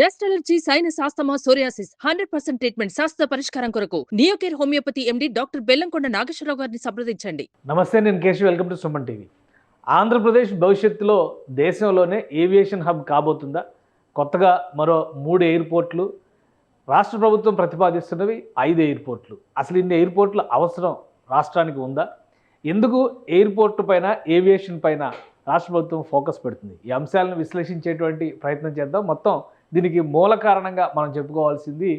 Dust allergy sinus asthma psoriasis hundred percent treatment శాస్త్ర పరిష్కారం కొరకు Neocare homeopathy MD doctor Bellamkonda Nageswara Rao గారిని సంప్రదించండి. నమస్తే నేను Keshav. Welcome to Suman TV. Andhra Pradesh భవిష్యత్తులో దేశంలోనే ఏవియేషన్ హబ్ కాబోతుందా? కొత్తగా మరో మూడు ఎయిర్పోర్ట్లు రాష్ట్ర ప్రభుత్వం ప్రతిపాదిస్తున్నవి ఐదు ఎయిర్పోర్ట్లు. అసలు ఇన్ని ఎయిర్పోర్ట్ల అవసరం రాష్ట్రానికి ఉందా? ఎందుకు ఎయిర్పోర్ట్ పైన ఏవియేషన్ పైన రాష్ట్ర ప్రభుత్వం ఫోకస్ పెడుతుంది? ఈ అంశాలను విశ్లేషించేటువంటి ప్రయత్నం చేద్దాం. మొత్తం దీనికి మూల కారణంగా మనం చెప్పుకోవాల్సింది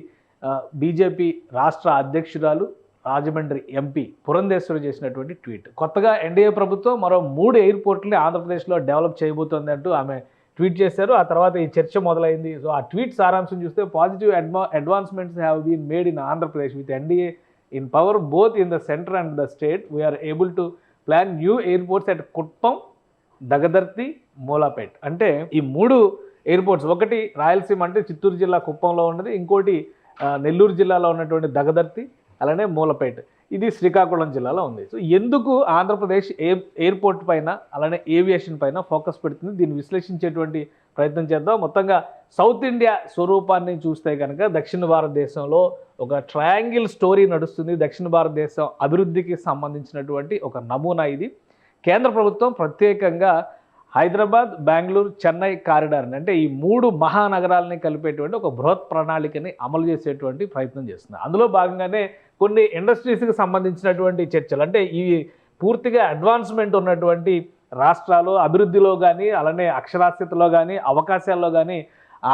బీజేపీ రాష్ట్ర అధ్యక్షురాలు రాజమండ్రి ఎంపీ పురంధేశ్వరి చేసినటువంటి ట్వీట్. కొత్తగా ఎన్డీఏ ప్రభుత్వం మరో మూడు ఎయిర్పోర్ట్ని ఆంధ్రప్రదేశ్లో డెవలప్ చేయబోతోంది అంటూ ఆమె ట్వీట్ చేశారు. ఆ తర్వాత ఈ చర్చ మొదలైంది. సో ఆ ట్వీట్ సారాంశం చూస్తే positive అడ్వా advancements have been made in Andhra Pradesh with NDA in power both in the centre and the state we are able to plan new airports at Kuppam Dagadarthi Mulapet అంటే ఈ మూడు airports. ఒకటి రాయలసీమ అంటే చిత్తూరు జిల్లా కుప్పంలో ఉన్నది. ఇంకోటి నెల్లూరు జిల్లాలో ఉన్నటువంటి దగదర్తి అలానే మూలపేట. ఇది శ్రీకాకుళం జిల్లాలో ఉంది. సో ఎందుకు ఆంధ్రప్రదేశ్ ఎయిర్ ఎయిర్పోర్ట్ పైన అలానే ఏవియేషన్ పైన ఫోకస్ పెడుతుంది? దీన్ని విశ్లేషించేటువంటి ప్రయత్నం చేద్దాం. మొత్తంగా సౌత్ ఇండియా స్వరూపాన్ని చూస్తే కనుక దక్షిణ భారతదేశంలో ఒక ట్రయాంగిల్ స్టోరీ నడుస్తుంది. దక్షిణ భారతదేశం అభివృద్ధికి సంబంధించినటువంటి ఒక నమూనా ఇది. కేంద్ర ప్రభుత్వం ప్రత్యేకంగా హైదరాబాద్ బెంగళూరు చెన్నై కారిడార్ని అంటే ఈ మూడు మహానగరాలని కలిపేటువంటి ఒక బృహత్ ప్రణాళికని అమలు చేసేటువంటి ప్రయత్నం చేస్తుంది అందులో భాగంగానే కొన్ని ఇండస్ట్రీస్కి సంబంధించినటువంటి చర్చలు అంటే ఈ పూర్తిగా అడ్వాన్స్మెంట్ ఉన్నటువంటి రాష్ట్రాలు అభివృద్ధిలో కానీ అలానే అక్షరాస్యతలో కానీ అవకాశాల్లో కానీ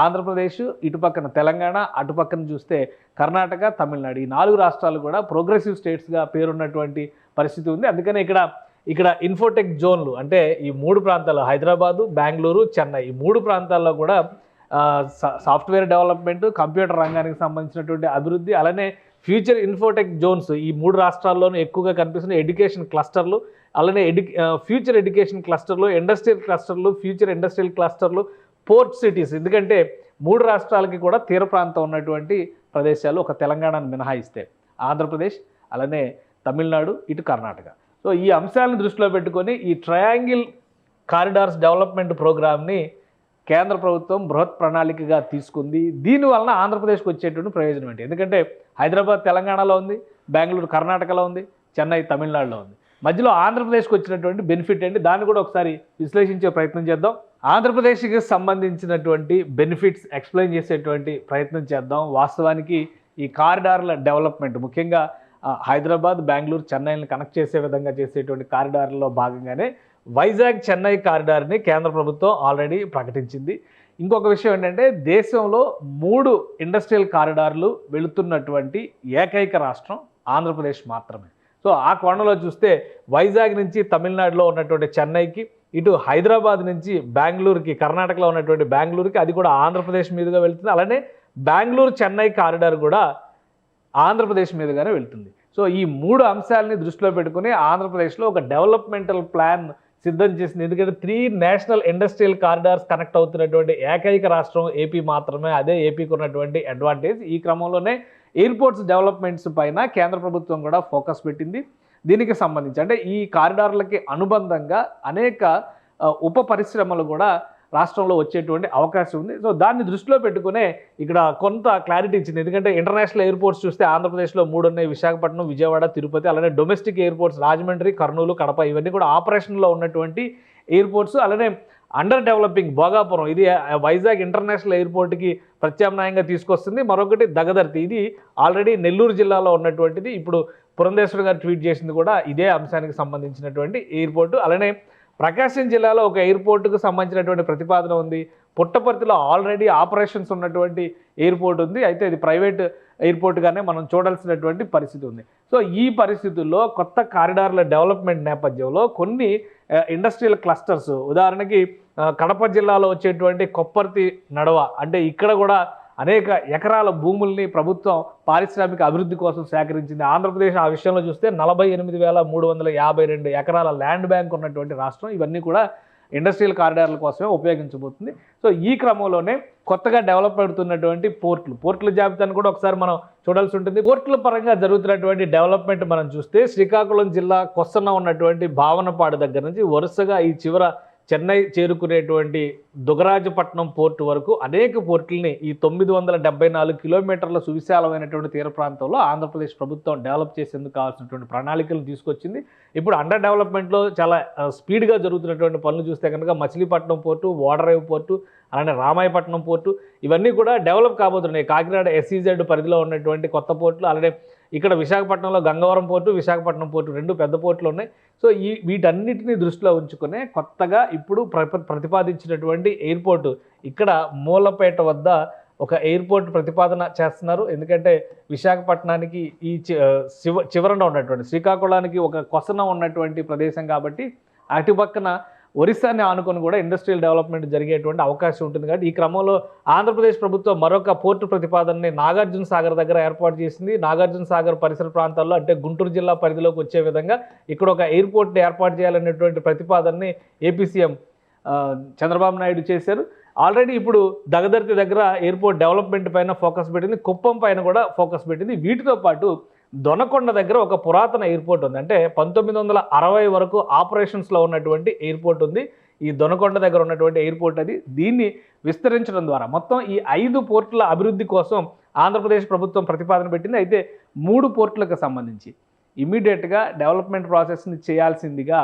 ఆంధ్రప్రదేశ్ ఇటుపక్కన తెలంగాణ అటుపక్కన చూస్తే కర్ణాటక తమిళనాడు ఈ నాలుగు రాష్ట్రాలు కూడా ప్రోగ్రెసివ్ స్టేట్స్గా పేరున్నటువంటి పరిస్థితి ఉంది. అందుకనే ఇక్కడ ఇక్కడ ఇన్ఫోటెక్ జోన్లు అంటే ఈ మూడు ప్రాంతాలు హైదరాబాదు బెంగళూరు చెన్నై. ఈ మూడు ప్రాంతాల్లో కూడా సాఫ్ట్వేర్ డెవలప్మెంట్ కంప్యూటర్ రంగానికి సంబంధించినటువంటి అభివృద్ధి అలానే ఫ్యూచర్ ఇన్ఫోటెక్ జోన్స్. ఈ మూడు రాష్ట్రాల్లోనూ ఎక్కువగా కనిపిస్తున్న ఎడ్యుకేషన్ క్లస్టర్లు అలానే ఎడ్యు ఫ్యూచర్ ఎడ్యుకేషన్ క్లస్టర్లు ఇండస్ట్రియల్ క్లస్టర్లు ఫ్యూచర్ ఇండస్ట్రియల్ క్లస్టర్లు పోర్ట్ సిటీస్. ఎందుకంటే మూడు రాష్ట్రాలకి కూడా తీర ప్రాంతం ఉన్నటువంటి ప్రదేశాలు ఒక తెలంగాణను మినహాయిస్తే. ఆంధ్రప్రదేశ్ అలానే తమిళనాడు ఇటు కర్ణాటక. సో ఈ అంశాలను దృష్టిలో పెట్టుకొని ఈ ట్రయాంగిల్ కారిడార్స్ డెవలప్మెంట్ ప్రోగ్రామ్ని కేంద్ర ప్రభుత్వం బృహత్ ప్రణాళికగా తీసుకుంది. దీనివలన ఆంధ్రప్రదేశ్కి వచ్చేటువంటి ప్రయోజనం ఏంటి? ఎందుకంటే హైదరాబాద్ తెలంగాణలో ఉంది బెంగళూరు కర్ణాటకలో ఉంది చెన్నై తమిళనాడులో ఉంది. మధ్యలో ఆంధ్రప్రదేశ్కి వచ్చినటువంటి బెనిఫిట్ ఏంటి? దాన్ని కూడా ఒకసారి విశ్లేషించే ప్రయత్నం చేద్దాం. ఆంధ్రప్రదేశ్కి సంబంధించినటువంటి బెనిఫిట్స్ ఎక్స్ప్లెయిన్ చేసేటువంటి ప్రయత్నం చేద్దాం. వాస్తవానికి ఈ కారిడార్ల డెవలప్మెంట్ ముఖ్యంగా హైదరాబాద్ బెంగళూరు చెన్నైని కనెక్ట్ చేసే విధంగా చేసేటువంటి కారిడార్లో భాగంగానే వైజాగ్ చెన్నై కారిడార్ని కేంద్ర ప్రభుత్వం ఆల్రెడీ ప్రకటించింది. ఇంకొక విషయం ఏంటంటే దేశంలో మూడు ఇండస్ట్రియల్ కారిడార్లు వెళుతున్నటువంటి ఏకైక రాష్ట్రం ఆంధ్రప్రదేశ్ మాత్రమే. సో ఆ కోణంలో చూస్తే వైజాగ్ నుంచి తమిళనాడులో ఉన్నటువంటి చెన్నైకి ఇటు హైదరాబాద్ నుంచి బెంగళూరుకి కర్ణాటకలో ఉన్నటువంటి బెంగళూరుకి అది కూడా ఆంధ్రప్రదేశ్ మీదుగా వెళుతుంది. అలానే బెంగళూరు చెన్నై కారిడార్ కూడా ఆంధ్రప్రదేశ్ మీదుగానే వెళ్తుంది. సో ఈ మూడు అంశాలని దృష్టిలో పెట్టుకుని ఆంధ్రప్రదేశ్లో ఒక డెవలప్మెంటల్ ప్లాన్ సిద్ధం చేసింది. ఎందుకంటే three national industrial corridors connect అవుతున్నటువంటి ఏకైక రాష్ట్రం ఏపీ మాత్రమే. అదే ఏపీకి ఉన్నటువంటి అడ్వాంటేజ్ ఈ క్రమంలోనే ఎయిర్పోర్ట్స్ డెవలప్మెంట్స్ పైన కేంద్ర ప్రభుత్వం కూడా ఫోకస్ పెట్టింది. దీనికి సంబంధించి అంటే ఈ కారిడార్లకి అనుబంధంగా అనేక ఉప పరిశ్రమలు కూడా రాష్ట్రంలో వచ్చేటువంటి అవకాశం ఉంది. సో దాన్ని దృష్టిలో పెట్టుకునే ఇక్కడ కొంత క్లారిటీ ఇచ్చింది. ఎందుకంటే ఇంటర్నేషనల్ ఎయిర్పోర్ట్స్ చూస్తే ఆంధ్రప్రదేశ్లో మూడు ఉన్నాయి. విశాఖపట్నం విజయవాడ తిరుపతి అలానే డొమెస్టిక్ ఎయిర్పోర్ట్స్ రాజమండ్రి కర్నూలు కడప ఇవన్నీ కూడా ఆపరేషన్లో ఉన్నటువంటి ఎయిర్పోర్ట్స్. అలానే అండర్ డెవలపింగ్ భోగాపురం ఇది వైజాగ్ ఇంటర్నేషనల్ ఎయిర్పోర్ట్కి ప్రత్యామ్నాయంగా తీసుకొస్తుంది. మరొకటి దగదర్తి. ఇది ఆల్రెడీ నెల్లూరు జిల్లాలో ఉన్నటువంటిది. ఇప్పుడు పురంధేశ్వర్ గారు ట్వీట్ చేసింది కూడా ఇదే అంశానికి సంబంధించినటువంటి ఎయిర్పోర్టు. అలానే ప్రకాశం జిల్లాలో ఒక ఎయిర్పోర్టుకు సంబంధించినటువంటి ప్రతిపాదన ఉంది. పుట్టపర్తిలో ఆల్రెడీ ఆపరేషన్స్ ఉన్నటువంటి ఎయిర్పోర్ట్ ఉంది. అయితే ఇది ప్రైవేట్ ఎయిర్పోర్ట్గానే మనం చూడాల్సినటువంటి పరిస్థితి ఉంది. సో ఈ పరిస్థితుల్లో కొత్త కారిడార్ల డెవలప్మెంట్ నేపథ్యంలో కొన్ని ఇండస్ట్రియల్ క్లస్టర్స్ ఉదాహరణకి కడప జిల్లాలో వచ్చేటువంటి కొప్పర్తి నడవ అంటే ఇక్కడ కూడా అనేక ఎకరాల భూముల్ని ప్రభుత్వం పారిశ్రామిక అభివృద్ధి కోసం సేకరించింది. ఆంధ్రప్రదేశ్ ఆ విషయంలో చూస్తే నలభై ఎనిమిది వేల మూడు వందల యాభై రెండు ఎకరాల ల్యాండ్ బ్యాంక్ ఉన్నటువంటి రాష్ట్రం. ఇవన్నీ కూడా ఇండస్ట్రియల్ కారిడార్ల కోసమే ఉపయోగించబోతుంది. సో ఈ క్రమంలోనే కొత్తగా డెవలప్ అవుతున్నటువంటి పోర్ట్లు. పోర్టుల జాబితాను కూడా ఒకసారి మనం చూడాల్సి ఉంటుంది. పోర్టుల పరంగా జరుగుతున్నటువంటి డెవలప్మెంట్ మనం చూస్తే శ్రీకాకుళం జిల్లా కొස්සన ఉన్నటువంటి భావనపాడు దగ్గర నుంచి వరుసగా ఈ చివర చెన్నై చేరుకునేటువంటి దుగరాజపట్నం పోర్టు వరకు అనేక పోర్టుల్ని ఈ తొమ్మిది వందల డెబ్బై నాలుగు కిలోమీటర్ల సువిశాలమైనటువంటి తీర ప్రాంతంలో ఆంధ్రప్రదేశ్ ప్రభుత్వం డెవలప్ చేసేందుకు కావాల్సినటువంటి ప్రణాళికలు తీసుకొచ్చింది. ఇప్పుడు అండర్ డెవలప్మెంట్లో చాలా స్పీడ్గా జరుగుతున్నటువంటి పనులు చూస్తే కనుక మచిలీపట్నం పోర్టు ఓడరేవు పోర్టు అలానే రామాయపట్నం పోర్టు ఇవన్నీ కూడా డెవలప్ కాబోతున్నాయి. కాకినాడ ఎస్ఈజెడ్ పరిధిలో ఉన్నటువంటి కొత్త పోర్టులు అలానే ఇక్కడ విశాఖపట్నంలో గంగవరం పోర్టు విశాఖపట్నం పోర్టు రెండు పెద్ద పోర్టులు ఉన్నాయి. సో ఈ వీటన్నిటిని దృష్టిలో ఉంచుకునే కొత్తగా ఇప్పుడు ప్రతిపాదించినటువంటి ఎయిర్పోర్ట్ ఇక్కడ మూలపేట వద్ద ఒక ఎయిర్పోర్ట్ ప్రతిపాదన చేస్తున్నారు. ఎందుకంటే విశాఖపట్నానికి ఈ చివ చివరన ఉన్నటువంటి శ్రీకాకుళానికి ఒక కొసన ఉన్నటువంటి ప్రదేశం కాబట్టి అటు పక్కన ఒరిస్సాని ఆనుకొని కూడా ఇండస్ట్రియల్ డెవలప్మెంట్ జరిగేటువంటి అవకాశం ఉంటుంది కాబట్టి ఈ క్రమంలో ఆంధ్రప్రదేశ్ ప్రభుత్వం మరొక పోర్టు ప్రతిపాదనని నాగార్జున సాగర్ దగ్గర ఏర్పాటు చేసింది. నాగార్జున సాగర్ పరిసర ప్రాంతాల్లో అంటే గుంటూరు జిల్లా పరిధిలోకి వచ్చే విధంగా ఇక్కడ ఒక ఎయిర్పోర్ట్ని ఏర్పాటు చేయాలనేటువంటి ప్రతిపాదనని ఏపీ సీఎం చంద్రబాబు నాయుడు చేశారు. ఆల్రెడీ ఇప్పుడు దగదర్తి దగ్గర ఎయిర్పోర్ట్ డెవలప్మెంట్ పైన ఫోకస్ పెట్టింది. కుప్పం పైన కూడా ఫోకస్ పెట్టింది. వీటితో పాటు దొనకొండ దగ్గర ఒక పురాతన ఎయిర్పోర్ట్ ఉంది. అంటే పంతొమ్మిది వందల అరవై వరకు ఆపరేషన్స్లో ఉన్నటువంటి ఎయిర్పోర్ట్ ఉంది. ఈ దొనకొండ దగ్గర ఉన్నటువంటి ఎయిర్పోర్ట్ అది. దీన్ని విస్తరించడం ద్వారా మొత్తం ఈ ఐదు పోర్టుల అభివృద్ధి కోసం ఆంధ్రప్రదేశ్ ప్రభుత్వం ప్రతిపాదన పెట్టింది. అయితే మూడు పోర్టులకు సంబంధించి ఇమీడియట్గా డెవలప్మెంట్ ప్రాసెస్ని చేయాల్సిందిగా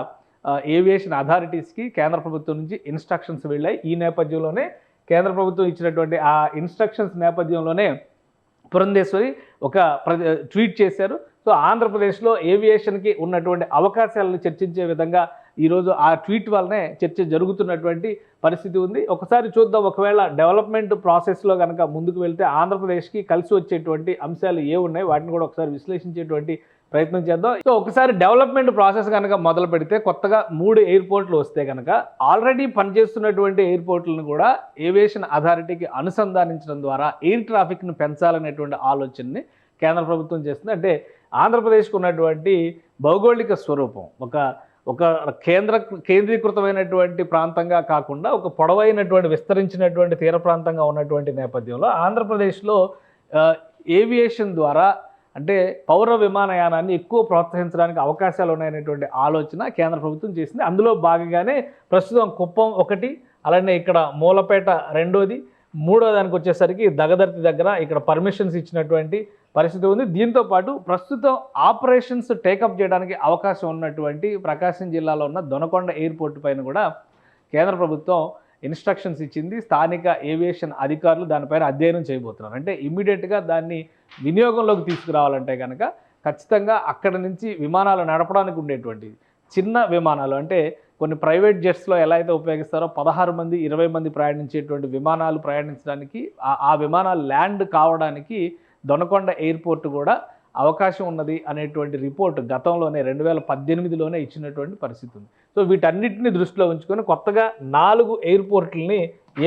ఏవియేషన్ అథారిటీస్కి కేంద్ర ప్రభుత్వం నుంచి ఇన్స్ట్రక్షన్స్ వెళ్ళాయి. ఈ నేపథ్యంలోనే కేంద్ర ప్రభుత్వం ఇచ్చినటువంటి ఆ ఇన్స్ట్రక్షన్స్ నేపథ్యంలోనే పురంధేశ్వరి ఒక ప్ర- ట్వీట్ చేశారు. సో ఆంధ్రప్రదేశ్లో ఏవియేషన్కి ఉన్నటువంటి అవకాశాలను చర్చించే విధంగా ఈరోజు ఆ ట్వీట్ వల్లనే చర్చ జరుగుతున్నటువంటి పరిస్థితి ఉంది. ఒకసారి చూద్దాం. ఒకవేళ డెవలప్మెంట్ ప్రాసెస్లో కనుక ముందుకు వెళ్తే ఆంధ్రప్రదేశ్కి కలిసి వచ్చేటువంటి అంశాలు ఏ ఉన్నాయి? వాటిని కూడా ఒకసారి విశ్లేషించేటువంటి ప్రయత్నం చేద్దాం. సో ఒకసారి డెవలప్మెంట్ ప్రాసెస్ కనుక మొదలు పెడితే కొత్తగా మూడు ఎయిర్పోర్ట్లు వస్తే కనుక ఆల్రెడీ పనిచేస్తున్నటువంటి ఎయిర్పోర్ట్లను కూడా ఏవియేషన్ అథారిటీకి అనుసంధానించడం ద్వారా ఎయిర్ ట్రాఫిక్ను పెంచాలనేటువంటి ఆలోచనని కేంద్ర ప్రభుత్వం చేస్తుంది. అంటే ఆంధ్రప్రదేశ్కు ఉన్నటువంటి భౌగోళిక స్వరూపం ఒక ఒక కేంద్ర కేంద్రీకృతమైనటువంటి ప్రాంతంగా కాకుండా ఒక పొడవైనటువంటి విస్తరించినటువంటి తీర ప్రాంతంగా ఉన్నటువంటి నేపథ్యంలో ఆంధ్రప్రదేశ్లో ఏవియేషన్ ద్వారా అంటే పౌర విమానయానాన్ని ఎక్కువ ప్రోత్సహించడానికి అవకాశాలు ఉన్నాయనేటువంటి ఆలోచన కేంద్ర ప్రభుత్వం చేసింది. అందులో భాగంగానే ప్రస్తుతం కుప్పం ఒకటి అలానే ఇక్కడ మూలపేట రెండోది మూడో దానికి వచ్చేసరికి దగదర్తి దగ్గర ఇక్కడ పర్మిషన్స్ ఇచ్చినటువంటి పరిస్థితి ఉంది. దీంతో పాటు ప్రస్తుతం ఆపరేషన్స్ టేకప్ చేయడానికి అవకాశం ఉన్నటువంటి ప్రకాశం జిల్లాలో ఉన్న దొనకొండ ఎయిర్పోర్ట్ పైన కూడా కేంద్ర ప్రభుత్వం ఇన్స్ట్రక్షన్స్ ఇచ్చింది స్థానిక ఏవియేషన్ అధికారులు దానిపైన అధ్యయనం చేయబోతున్నారు. అంటే ఇమ్మీడియట్గా దాన్ని వినియోగంలోకి తీసుకురావాలంటే కనుక ఖచ్చితంగా అక్కడ నుంచి విమానాలు నడపడానికి ఉండేటువంటి చిన్న విమానాలు అంటే కొన్ని ప్రైవేట్ జెట్స్లో ఎలా అయితే ఉపయోగిస్తారో పదహారు మంది ఇరవై మంది ప్రయాణించేటువంటి విమానాలు ప్రయాణించడానికి ఆ- ఆ విమానాలు ల్యాండ్ కావడానికి దొనకొండ ఎయిర్పోర్ట్ కూడా అవకాశం ఉన్నది అనేటువంటి రిపోర్ట్ గతంలోనే రెండు వేల పద్దెనిమిదిలోనే ఇచ్చినటువంటి పరిస్థితి ఉంది. సో వీటన్నిటిని దృష్టిలో ఉంచుకొని కొత్తగా నాలుగు ఎయిర్పోర్ట్లని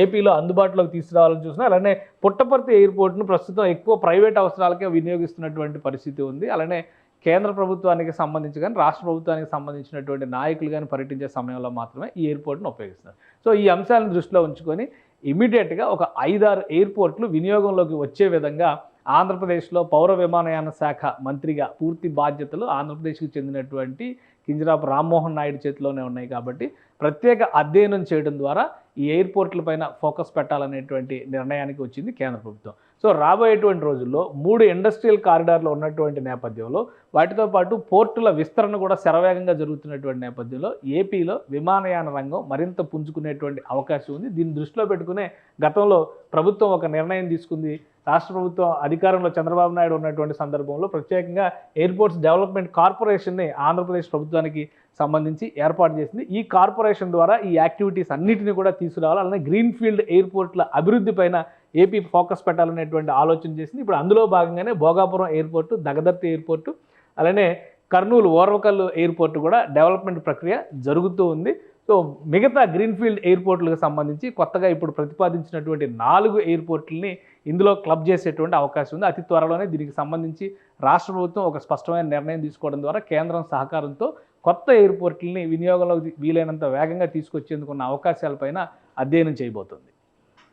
ఏపీలో అందుబాటులోకి తీసుకురావాలని చూసినా అలానే పుట్టపర్తి ఎయిర్పోర్ట్ను ప్రస్తుతం ఎక్కువ ప్రైవేట్ అవసరాలకే వినియోగిస్తున్నటువంటి పరిస్థితి ఉంది. అలానే కేంద్ర ప్రభుత్వానికి సంబంధించి కానీ రాష్ట్ర ప్రభుత్వానికి సంబంధించినటువంటి నాయకులు కానీ పర్యటించే సమయంలో మాత్రమే ఈ ఎయిర్పోర్ట్ను ఉపయోగిస్తున్నారు. సో ఈ అంశాలను దృష్టిలో ఉంచుకొని ఇమీడియట్గా ఒక ఐదారు ఎయిర్పోర్ట్లు వినియోగంలోకి వచ్చే విధంగా ఆంధ్రప్రదేశ్లో పౌర విమానయాన శాఖ మంత్రిగా పూర్తి బాధ్యతలు ఆంధ్రప్రదేశ్కి చెందినటువంటి కింజరాపు రామ్మోహన్ నాయుడు చేతిలోనే ఉన్నాయి కాబట్టి ప్రత్యేక అధ్యయనం చేయడం ద్వారా ఈ ఎయిర్పోర్ట్ల పైన ఫోకస్ పెట్టాలనేటువంటి నిర్ణయానికి వచ్చింది కేంద్ర ప్రభుత్వం. సో రాబోయేటువంటి రోజుల్లో మూడు ఇండస్ట్రియల్ కారిడార్లు ఉన్నటువంటి నేపథ్యంలో వాటితో పాటు పోర్టుల విస్తరణ కూడా శరవేగంగా జరుగుతున్నటువంటి నేపథ్యంలో ఏపీలో విమానయాన రంగం మరింత పుంజుకునేటువంటి అవకాశం ఉంది. దీన్ని దృష్టిలో పెట్టుకునే గతంలో ప్రభుత్వం ఒక నిర్ణయం తీసుకుంది. రాష్ట్ర ప్రభుత్వం అధికారంలో చంద్రబాబు నాయుడు ఉన్నటువంటి సందర్భంలో ప్రత్యేకంగా ఎయిర్పోర్ట్స్ డెవలప్మెంట్ కార్పొరేషన్ని ఆంధ్రప్రదేశ్ ప్రభుత్వానికి సంబంధించి ఏర్పాటు చేసింది. ఈ కార్పొరేషన్ ద్వారా ఈ యాక్టివిటీస్ అన్నిటిని కూడా తీసుకురావాలి. అలానే గ్రీన్ఫీల్డ్ ఎయిర్పోర్ట్ల అభివృద్ధి పైన ఏపీ ఫోకస్ పెట్టాలనేటువంటి ఆలోచన చేసింది. ఇప్పుడు అందులో భాగంగానే భోగాపురం ఎయిర్పోర్టు దగదర్తి ఎయిర్పోర్టు అలానే కర్నూలు ఓర్వకల్లు ఎయిర్పోర్ట్ కూడా డెవలప్మెంట్ ప్రక్రియ జరుగుతూ ఉంది. సో మిగతా గ్రీన్ఫీల్డ్ ఎయిర్పోర్ట్లకు సంబంధించి కొత్తగా ఇప్పుడు ప్రతిపాదించినటువంటి నాలుగు ఎయిర్పోర్ట్లని ఇందులో క్లబ్ చేసేటువంటి అవకాశం ఉంది. అతి త్వరలోనే దీనికి సంబంధించి రాష్ట్ర ప్రభుత్వం ఒక స్పష్టమైన నిర్ణయం తీసుకోవడం ద్వారా కేంద్రం సహకారంతో కొత్త ఎయిర్పోర్ట్లని వినియోగంలోకి వీలైనంత వేగంగా తీసుకొచ్చేందుకున్న అవకాశాలపైన అధ్యయనం చేయబోతోంది.